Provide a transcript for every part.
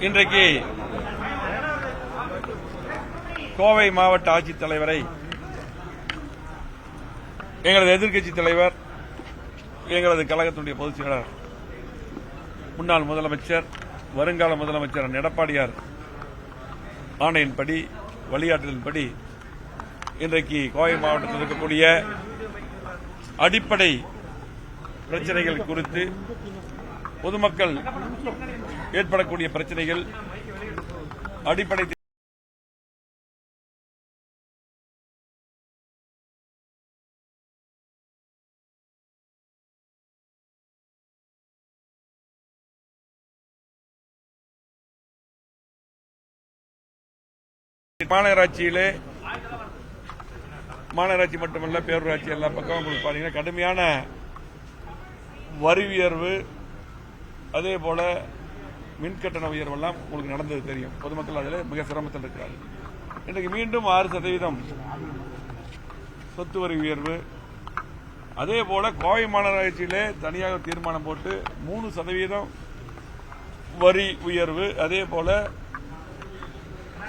இன்றைக்கு கோவை மாவட்ட ஆட்சித்தலைவரை எங்களது எதிர்க்கட்சி தலைவர் எங்களது கழகத்துடைய பொதுச் செயலாளர் முன்னாள் முதலமைச்சர் வருங்கால முதலமைச்சர் எடப்பாடியார் ஆணையின்படி வழிகாட்டுதலின்படி இன்றைக்கு கோவை மாவட்டத்தில் இருக்கக்கூடிய அடிப்படை பிரச்சனைகள் குறித்து பொதுமக்கள் ஏற்படக்கூடிய பிரச்சனைகள் அடிப்படை மாநகராட்சியிலே மாநகராட்சி மட்டுமல்ல பேரூராட்சி எல்லா பக்கம் உங்களுக்கு கடுமையான வரி உயர்வு அதே போல மின்கட்டண உயர்வெல்லாம் உங்களுக்கு நடந்தது தெரியும். பொதுமக்கள் அதில் மிக சிரமத்தில் இருக்கிறார் இன்றைக்கு மீண்டும் ஆறு சதவீதம் சொத்து வரி உயர்வு. அதே போல கோவை மாநகராட்சியிலே தனியாக தீர்மானம் போட்டு மூணு சதவீதம் வரி உயர்வு. அதே போல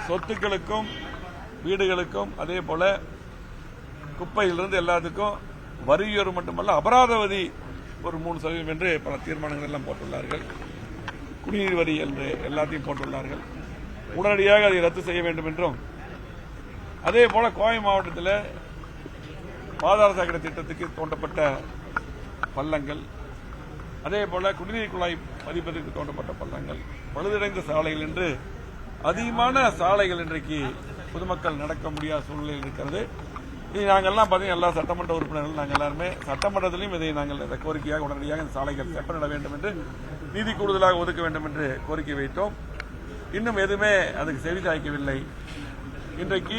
சொத்துக்களுக்கும் வீடுகளுக்கும் அதே போல குப்பையிலிருந்து எல்லாத்துக்கும் வரி உயர்வு மட்டுமல்ல அபராதவதி ஒரு மூணு சதவீதம் என்று பல தீர்மானங்கள் எல்லாம் போட்டுள்ளார்கள். குடிநீர் வரி என்று எல்லாத்தையும் போட்டுள்ளார்கள். உடனடியாக அதை ரத்து செய்ய வேண்டும் என்றும் அதே போல கோவை மாவட்டத்தில் பாதாள சாக்கடை திட்டத்துக்கு தோண்டப்பட்ட பள்ளங்கள் அதே போல குடிநீர் குழாய் பதிப்பதற்கு தோண்டப்பட்ட பள்ளங்கள் பழுதடைந்த சாலைகள் என்று அதிகமான சாலைகள் இன்றைக்கு பொதுமக்கள் நடக்க முடியாத சூழ்நிலையில் இருக்கிறது. நாங்கள்லாம் பார்த்தீங்கன்னா எல்லா சட்டமன்ற உறுப்பினர்கள் நாங்கள் எல்லாருமே சட்டமன்றத்திலையும் இதை நாங்கள் இந்த கோரிக்கையாக உடனடியாக இந்த சாலைகள் செப்பனிட வேண்டும் என்று நிதி கூடுதலாக ஒதுக்க வேண்டும் என்று கோரிக்கை வைத்தோம். இன்னும் எதுவுமே அதுக்கு செவி சாய்க்கவில்லை. இன்றைக்கு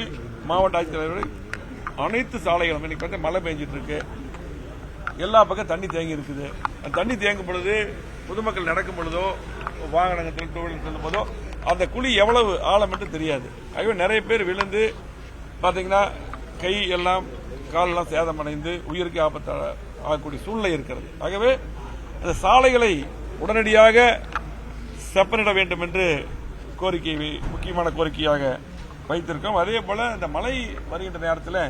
மாவட்ட ஆட்சித்தலைவர்கள் அனைத்து சாலைகளும் இன்னைக்கு வந்து மழை பெஞ்சிட்டு இருக்கு எல்லா பக்கம் தண்ணி தேங்கி இருக்குது. அந்த தண்ணி தேங்கும் பொழுது பொதுமக்கள் நடக்கும் பொழுதோ வாகனங்கள் டூ வீலர் செல்லும் போதோ அந்த குழி எவ்வளவு ஆழம் என்று தெரியாது. ஆகவே நிறைய பேர் விழுந்து பார்த்தீங்கன்னா கை எல்லாம் காலெல்லாம் சேதமடைந்து உயிருக்கு ஆபத்தாக ஆகக்கூடிய சூழ்நிலை இருக்கிறது. ஆகவே அந்த சாலைகளை உடனடியாக செப்பனிட வேண்டும் என்று கோரிக்கை முக்கியமான கோரிக்கையாக வைத்திருக்கோம். அதே போல இந்த மழை வருகின்ற நேரத்தில்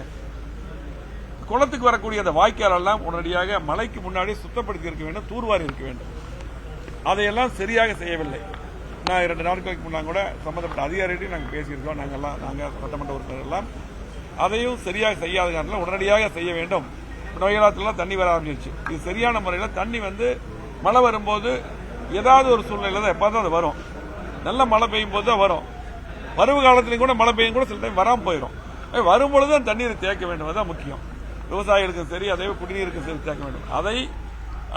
குளத்துக்கு வரக்கூடிய அந்த வாய்க்கால் எல்லாம் உடனடியாக மலைக்கு முன்னாடி சுத்தப்படுத்தி இருக்க வேண்டும் தூர்வாரி இருக்க வேண்டும். அதையெல்லாம் சரியாக செய்யவில்லை. நான் இரண்டு நாட்களுக்கு முன்னாங்க கூட சம்பந்தப்பட்ட அதிகாரிகிட்டையும் நாங்கள் பேசியிருக்கோம். நாங்கள்லாம் நாங்கள் சட்டமன்ற உறுப்பினர் எல்லாம் அதையும் சரியாக செய்யாத காரணத்தில் உடனடியாக செய்ய வேண்டும். நோயாளத்துலாம் தண்ணி வர ஆரம்பிச்சிருச்சு. இது சரியான முறையில் தண்ணி வந்து மழை வரும்போது ஏதாவது ஒரு சூழ்நிலையில் தான் எப்போ தான் அது வரும். நல்ல மழை பெய்யும் போது தான் வரும். பருவ காலத்திலையும் கூட மழை பெய்யும் கூட சில டைம் வராமல் போயிடும் வரும்பொழுது தான் தண்ணீரை தேக்க வேண்டும். அதுதான் முக்கியம். விவசாயிகளுக்கும் சரி அதே குடிநீருக்கும் சரி தேக்க வேண்டும். அதை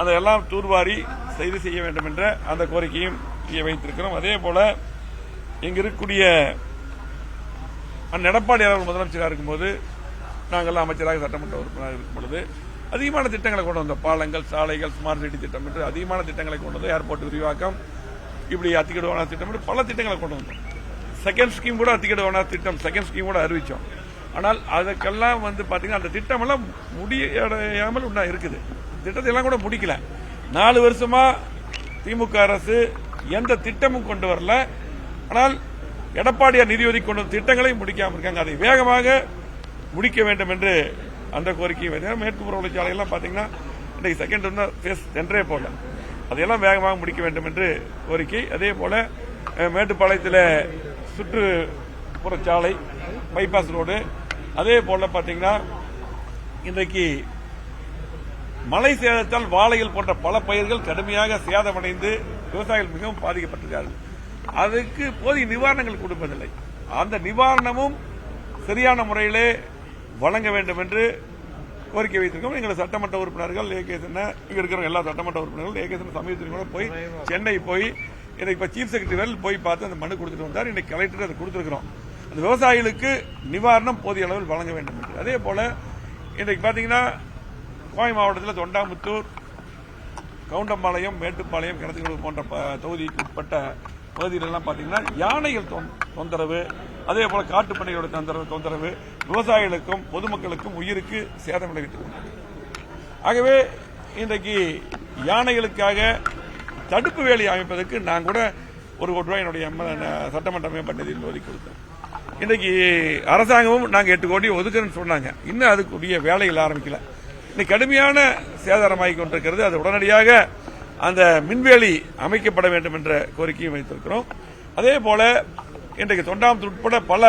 அதையெல்லாம் தூர்வாரி செய்து செய்ய வேண்டும் என்ற அந்த கோரிக்கையும் இங்கே வைத்திருக்கிறோம். அதே போல் இங்கு இருக்கக்கூடிய அண்ணன் எடப்பாடி அவர்கள் முதலமைச்சராக இருக்கும்போது நாங்கள்லாம் அமைச்சராக சட்டமன்ற உறுப்பினராக இருக்கும் பொழுது அதிகமான திட்டங்களை கொண்டு வந்தோம் பாலங்கள் சாலைகள் ஸ்மார்ட் சிட்டி திட்டம் என்று அதிகமான திட்டங்களை கொண்டு வந்து ஏர்போர்ட் விரிவாக்கம் இப்படி அத்திக்கடுவான திட்டம் என்று பல திட்டங்களை கொண்டு வந்தோம். செகண்ட் ஸ்கீம் கூட அத்திக்கடுவான திட்டம் செகண்ட் ஸ்கீம் கூட அறிவித்தோம் ஆனால் அதுக்கெல்லாம் வந்து பார்த்தீங்கன்னா அந்த திட்டமெல்லாம் முடியாமல் முடியடையாமல் இன்னும் இருக்குது. திட்டத்தை எல்லாம் கூட முடிக்கல. நாலு வருஷமா திமுக அரசு எந்த திட்டமும் கொண்டு வரல. ஆனால் எடப்பாடியார் நிதி ஒதுக்கி கொண்ட திட்டங்களை முடிக்காமல் இருக்காங்க. அதை வேகமாக முடிக்க வேண்டும் என்று அந்த கோரிக்கையை வைத்தேன் மேற்கு புறவழி எல்லாம் பாத்தீங்கன்னா இன்றைக்கு செகண்ட் வந்து ஃபேஸ் சென்றே போகல அதையெல்லாம் வேகமாக முடிக்க வேண்டும் என்று கோரிக்கை. அதே போல மேட்டுப்பாளையத்தில் சுற்றுப்புற சாலை பைபாஸ் ரோடு அதே போல பார்த்தீங்கன்னா இன்றைக்கு மழை சேதத்தால் வாழைகள் போன்ற பல பயிர்கள் கடுமையாக சேதமடைந்து விவசாயிகள் மிகவும் பாதிக்கப்பட்டிருக்கிறார்கள். அதுக்கு போதிய நிவாரணங்கள் கொடுப்பதில்லை. அந்த நிவாரணமும் சரியான முறையிலே வழங்க வேண்டும் என்று கோரிக்கை வைத்திருக்கோம். எங்கள் சட்டமன்ற உறுப்பினர்கள் ஏகேசன் இங்க இருக்கிற எல்லா சட்டமன்ற உறுப்பினர்கள் ஏகே சின்ன சமீபத்தில் கூட போய் சென்னை போய் இன்னைக்கு இப்போ சீஃப் செக்ரட்டரி வரையில் போய் பார்த்து அந்த மனு கொடுத்துட்டு வந்தார். இன்னைக்கு கலெக்டர் அதை கொடுத்துருக்கிறோம். அந்த விவசாயிகளுக்கு நிவாரணம் போதிய அளவில் வழங்க வேண்டும் என்று. அதே போல இன்றைக்கு பாத்தீங்கன்னா கோவை மாவட்டத்தில் தொண்டாமுத்தூர் கவுண்டம்பாளையம் மேட்டுப்பாளையம் கிணத்துக்கடவு போன்ற ப- தொகுதிக்கு உட்பட்ட பகுதிகளெல்லாம் பார்த்தீங்கன்னா யானைகள் தொந்தரவு அதே போல காட்டுப்பண்ணையோட தொந்தரவு தொந்தரவு விவசாயிகளுக்கும் பொதுமக்களுக்கும் உயிருக்கு சேதம் விளைவித்து ஆகவே இன்றைக்கு யானைகளுக்காக தடுப்பு வேலி அமைப்பதற்கு நான் கூட ஒரு கோடி ரூபாய் என்னுடைய சட்டமன்ற மேம்பாட்டு நிதியில் ஒதுக்கி கொடுத்தேன். இன்றைக்கு அரசாங்கமும் நாங்கள் எட்டு கோடி ஒதுக்குறேன்னு சொன்னாங்க. இன்னும் அதுக்குரிய வேலைகள் ஆரம்பிக்கல. இன்னைக்கு கடுமையான சேதாரமாகி கொண்டிருக்கிறது. அது உடனடியாக அந்த மின்வேலி அமைக்கப்பட வேண்டும் என்ற கோரிக்கையும் வைத்திருக்கிறோம். அதே போல இன்றைக்கு தொண்டாமுத்தூர் உட்பட பல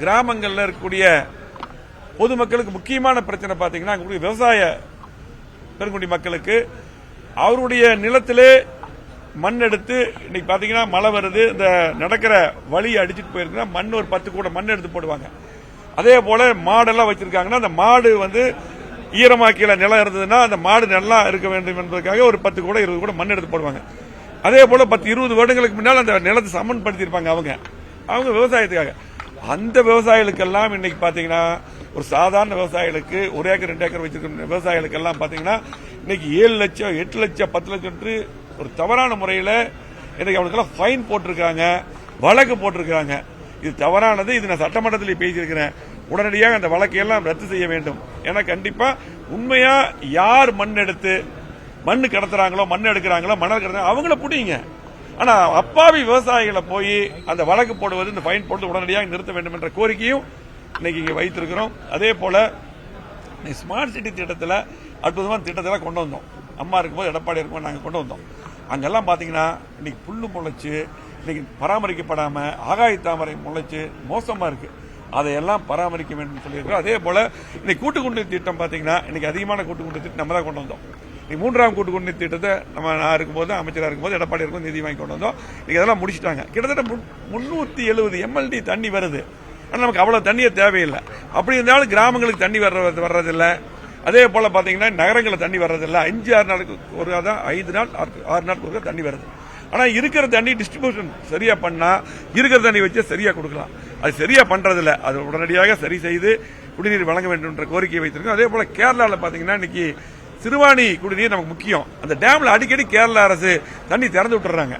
கிராமங்களில் இருக்கக்கூடிய பொதுமக்களுக்கு முக்கியமான பிரச்சனை பார்த்தீங்கன்னா அங்க விவசாய பெருங்குடி மக்களுக்கு அவருடைய நிலத்திலே மண் எடுத்து இன்னைக்கு பார்த்தீங்கன்னா மழை வருது இந்த நடக்கிற வழியை அடிச்சிட்டு போயிருக்குன்னா மண் ஒரு பத்து கூட மண் எடுத்து போடுவாங்க. அதே போல மாடெல்லாம் வச்சிருக்காங்கன்னா அந்த மாடு வந்து ஈரமாக்கியில் நிலம் இருந்ததுன்னா அந்த மாடு நல்லா இருக்க வேண்டும் என்பதற்காக ஒரு பத்து கூட இருபது கூட மண் எடுத்து போடுவாங்க. அதே போல் பத்து இருபது வருடங்களுக்கு முன்னால் அந்த நிலத்தை சமன்படுத்தியிருப்பாங்க அவங்க. அவங்க விவசாயத்துக்காக. அந்த விவசாயிகளுக்கெல்லாம் இன்னைக்கு பார்த்தீங்கன்னா ஒரு சாதாரண விவசாயிகளுக்கு ஒரு ஏக்கர் ரெண்டு ஏக்கர் வச்சிருக்கிற விவசாயிகளுக்கெல்லாம் பார்த்தீங்கன்னா இன்னைக்கு ஏழு லட்சம் எட்டு லட்சம் பத்து லட்சம் ஒரு தவறான முறையில் இன்னைக்கு அவனுக்கெல்லாம் ஃபைன் போட்டிருக்காங்க வழக்கு போட்டிருக்காங்க இது தவறானது. இது நான் சட்டமன்றத்தில் பேசியிருக்கிறேன். உடனடியாக அந்த வழக்கையெல்லாம் ரத்து செய்ய வேண்டும். ஏன்னா கண்டிப்பா உண்மையா யார் மண் எடுத்து மண் கடத்துறாங்களோ மண் எடுக்கிறாங்களோ மணல் கடத்துறாங்க அவங்கள பிடிங்க. ஆனா அப்பாவி விவசாயிகளை போய் அந்த வழக்கு போடுவது இந்த ஃபைன் போட்டு உடனடியாக நிறுத்த வேண்டும் என்ற கோரிக்கையும் இன்னைக்கு இங்க வைத்திருக்கிறோம். அதே போல ஸ்மார்ட் சிட்டி திட்டத்தில் அற்புதமான திட்டத்தெல்லாம் கொண்டு வந்தோம். அம்மா இருக்கும்போது எடப்பாடி இருக்கும்போது நாங்கள் கொண்டு வந்தோம். அங்கெல்லாம் பார்த்தீங்கன்னா இன்னைக்கு புல்லு முளைச்சு இன்னைக்கு பராமரிக்கப்படாமல் ஆகாய தாமரை முளைச்சு மோசமாக இருக்குது அதையெல்லாம் பராமரிக்க வேண்டும் சொல்லியிருக்கிறோம் அதே போல இன்னைக்கு கூட்டுக்குண்டு திட்டம் பார்த்தீங்கன்னா இன்னைக்கு அதிகமான கூட்டுக்குண்டு திட்டம் நம்ம தான் கொண்டு வந்தோம். இன்னைக்கு மூன்றாம் கூட்டுக்குடிநீர் திட்டத்தை நம்ம நான் இருக்கும்போது அமைச்சராக இருக்கும்போது எடப்பாடி இருக்கும் நிதி வாங்கி கொண்டு வந்தோம். இன்னைக்கு அதெல்லாம் முடிச்சிட்டாங்க. கிட்டத்தட்ட முன்னூற்றி எழுபது எம்எல்டி தண்ணி வருது. ஆனால் நமக்கு அவ்வளோ தண்ணியே தேவையில்லை. அப்படி இருந்தாலும் கிராமங்களுக்கு தண்ணி வர்ற வர்றதில்லை. அதே போல் பார்த்தீங்கன்னா நகரங்களில் தண்ணி வர்றதில்லை. அஞ்சு ஆறு நாளுக்கு ஒரு தான் ஐந்து நாள் ஆறு- ஆறு நாளுக்கு ஒரு தண்ணி வருது. ஆனால் இருக்கிற தண்ணி டிஸ்ட்ரிபியூஷன் சரியாக பண்ணால் இருக்கிற தண்ணி வச்சு சரியாக கொடுக்கலாம். அது சரியாக பண்ணுறதில்ல அது உடனடியாக சரி செய்து குடிநீர் வழங்க வேண்டும் என்ற கோரிக்கையை வைத்திருக்கோம். அதே போல் கேரளாவில் பார்த்தீங்கன்னா இன்னைக்கு சிறுவாணி குடிநீர் நமக்கு முக்கியம். அந்த டேமில் அடிக்கடி கேரளா அரசு தண்ணி திறந்து விட்டுறாங்க.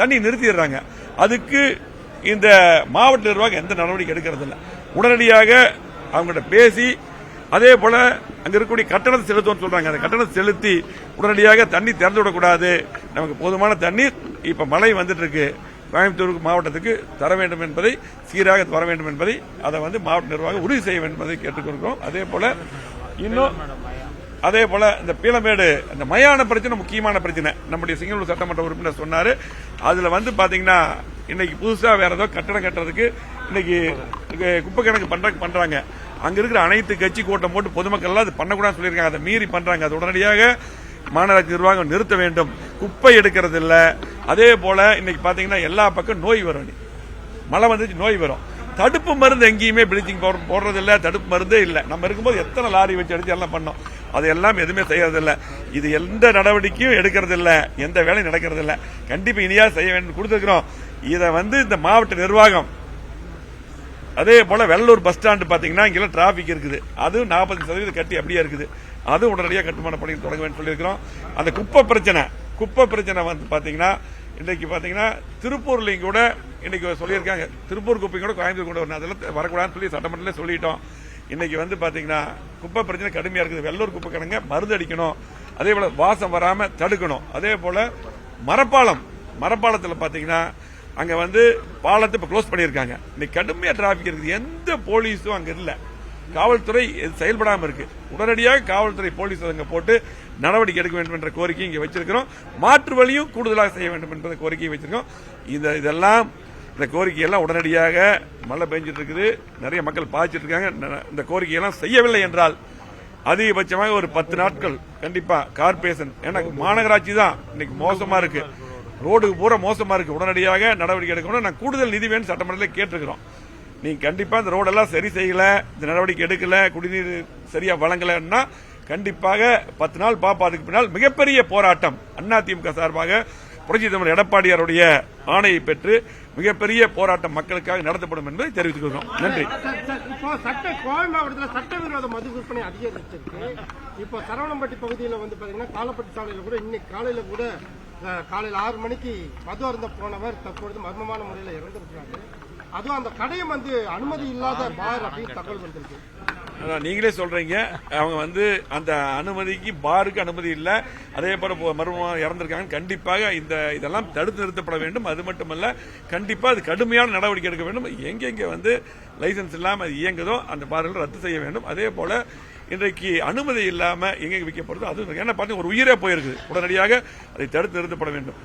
தண்ணி நிறுத்திடுறாங்க. அதுக்கு இந்த மாவட்ட நிர்வாகம் எந்த நடவடிக்கை எடுக்கிறதில்ல. உடனடியாக அவங்ககிட்ட பேசி அதே போல அங்க இருக்கக்கூடிய கட்டணத்தை செலுத்தும் சொல்றாங்க. அந்த கட்டணத்தை செலுத்தி உடனடியாக தண்ணி திறந்து விடக்கூடாது. நமக்கு போதுமான தண்ணீர். இப்ப மழை வந்துட்டு இருக்கு. கோயம்புத்தூர் மாவட்டத்துக்கு தர வேண்டும் என்பதை சீராக வர வேண்டும் என்பதை அதை வந்து மாவட்ட நிர்வாகம் உறுதி செய்ய வேண்டும் என்பதை கேட்டுக்கொள்கிறோம். அதே போல இன்னும் அதே போல இந்த பீளமேடு அந்த மயான பிரச்சனை முக்கியமான பிரச்சனை. நம்முடைய சிங்களூர் சட்டமன்ற உறுப்பினர் சொன்னாரு. அதுல வந்து பாத்தீங்கன்னா இன்னைக்கு புதுசா வேற ஏதோ கட்டடம் கட்டுறதுக்கு இன்னைக்கு குப்பை கணக்கு பண்ற பண்றாங்க. அங்க இருக்கிற அனைத்து கட்சி கூட்டம் போட்டு பொதுமக்கள் எல்லாம் அது பண்ணக்கூடாதுன்னு சொல்லியிருக்காங்க. அதை மீறி பண்றாங்க. அது உடனடியாக மாநகராட்சி நிர்வாகம் நிறுத்த வேண்டும். குப்பை எடுக்கிறது இல்லை அதே போல இன்னைக்கு பார்த்தீங்கன்னா எல்லா பக்கம் நோய் வரும் மழை வந்துச்சு நோய் வரும். தடுப்பு மருந்து எங்கேயுமே ப்ளீச்சிங் பவுடர் போடுறதில்ல தடுப்பு மருந்தே இல்லை. நம்ம இருக்கும்போது எத்தனை லாரி வச்சு அடித்து எல்லாம் பண்ணோம். அது எல்லாம் எதுவுமே செய்யறதில்ல. இது எந்த நடவடிக்கையும் எடுக்கிறதில்ல. எந்த வேலையும் நடக்கிறதில்ல. கண்டிப்பாக இனியாக இனியா செய்ய வேண்டும் கொடுத்துருக்குறோம். இதை வந்து இந்த மாவட்ட நிர்வாகம் அதே போல் வெள்ளூர் பஸ் ஸ்டாண்டு பார்த்தீங்கன்னா இங்கெல்லாம் டிராஃபிக் இருக்குது. அது நாற்பது சதவீதம் கட்டி அப்படியே இருக்குது. அதுவும் உடனடியாக கட்டுமான பணிகள் தொடங்க வேண்டும் சொல்லியிருக்கிறோம். அந்த குப்பை பிரச்சனை குப்பை பிரச்சனை வந்து பார்த்தீங்கன்னா இன்றைக்கு பார்த்தீங்கன்னா திருப்பூர்லையும் கூட இன்றைக்கி சொல்லியிருக்காங்க. திருப்பூர் குப்பை கூட கோயம்புத்தூர் கூட வரணும். அதெல்லாம் வரக்கூடாதுன்னு சொல்லி சட்டமன்றத்தில் சொல்லிட்டோம். இன்றைக்கி வந்து பார்த்தீங்கன்னா குப்பை பிரச்சனை கடுமையாக இருக்குது. வெள்ளூர் குப்பை கிடங்க மருந்து அடிக்கணும். அதே போல் வாசம் வராமல் தடுக்கணும். அதே போல் மரப்பாலம் மரப்பாலத்தில் பார்த்தீங்கன்னா அங்க வந்து பாலத்தை இப்ப க்ளோஸ் பண்ணியிருக்காங்க. இன்னைக்கு கடுமையா டிராபிக் இருக்குது. எந்த போலீஸும் அங்க இல்ல. காவல்துறை இது செயல்படாம இருக்கு. உடனடியாக காவல்துறை போலீஸ் அங்க போட்டு நடவடிக்கை எடுக்க வேண்டும் என்ற கோரிக்கை இங்க வச்சிருக்கிறோம். மாற்று வழியும் கூடுதலாக செய்ய வேண்டும் என்ற கோரிக்கையை வச்சிருக்கோம். இந்த இதெல்லாம் இந்த கோரிக்கையெல்லாம் உடனடியாக மழை பெஞ்சிட்டு இருக்குது. நிறைய மக்கள் பாய்ச்சிட்டு இருக்காங்க. ந- இந்த கோரிக்கையெல்லாம் செய்யவில்லை என்றால் அதிகபட்சமாக ஒரு பத்து நாட்கள் கண்டிப்பா கார்பரேஷன் ஏன்னா மாநகராட்சி தான் இன்னைக்கு மோசமா இருக்கு. ரோடு பூரா மோசமாக இருக்குது உடனடியாக நடவடிக்கை எடுக்கணும் நான் கூடுதல் நிதி வேணும் சட்டமன்றத்தில் கேட்டிருக்கிறோம். நீங்கள் கண்டிப்பாக இந்த ரோடெல்லாம் சரி செய்யலை இந்த நடவடிக்கை எடுக்கலை குடிநீர் சரியாக வழங்கலைன்னா கண்டிப்பாக பத்து நாள் பாப்பா அதுக்கு பின்னால் மிகப்பெரிய போராட்டம். அதிமுக சார்பாக புரட்சி தமிழர் எடப்பாடியாருடைய ஆணையை பெற்று மிகப்பெரிய போராட்டம் மக்களுக்காக நடத்தப்படும் என்பதை தெரிவித்துக் கொள்கிறோம் நன்றி இப்போ சட்ட கோவை மாவட்டத்தில் சட்டவிரோத மது விற்பனை அதிகரிச்சிருக்கு. இப்போ சரவணம்பட்டி பகுதியில் வந்து பாத்தீங்கன்னா காலப்பட்டி சாலையில் கூட இன்னைக்கு காலையில கூட காலையில் ஆறு மணிக்கு மது அருந்த போனவர் தற்பொழுது மர்மமான முறையில் இறந்திருக்கிறாங்க அதுவும் அந்த கடையும் வந்து அனுமதி இல்லாத பார் அப்படின்னு தகவல் வந்திருக்கு. அதான் நீங்களே சொல்றீங்க. அவங்க வந்து அந்த அனுமதிக்கு பாருக்கு அனுமதி இல்லை. அதே போல மர்மமாக இறந்துருக்காங்க கண்டிப்பாக இந்த இதெல்லாம் தடுத்து நிறுத்தப்பட வேண்டும். அது மட்டுமல்ல கண்டிப்பாக அது கடுமையான நடவடிக்கை எடுக்க வேண்டும். எங்கெங்கே வந்து லைசன்ஸ் இல்லாமல் அது இயங்குதோ அந்த பார்கள் ரத்து செய்ய வேண்டும். அதே போல இன்றைக்கு அனுமதி இல்லாமல் எங்கெங்கே விற்கப்படுதோ அது ஏன்னா பார்த்தீங்கன்னா ஒரு உயிரே போயிருக்குது. உடனடியாக அதை தடுத்து நிறுத்தப்பட வேண்டும்.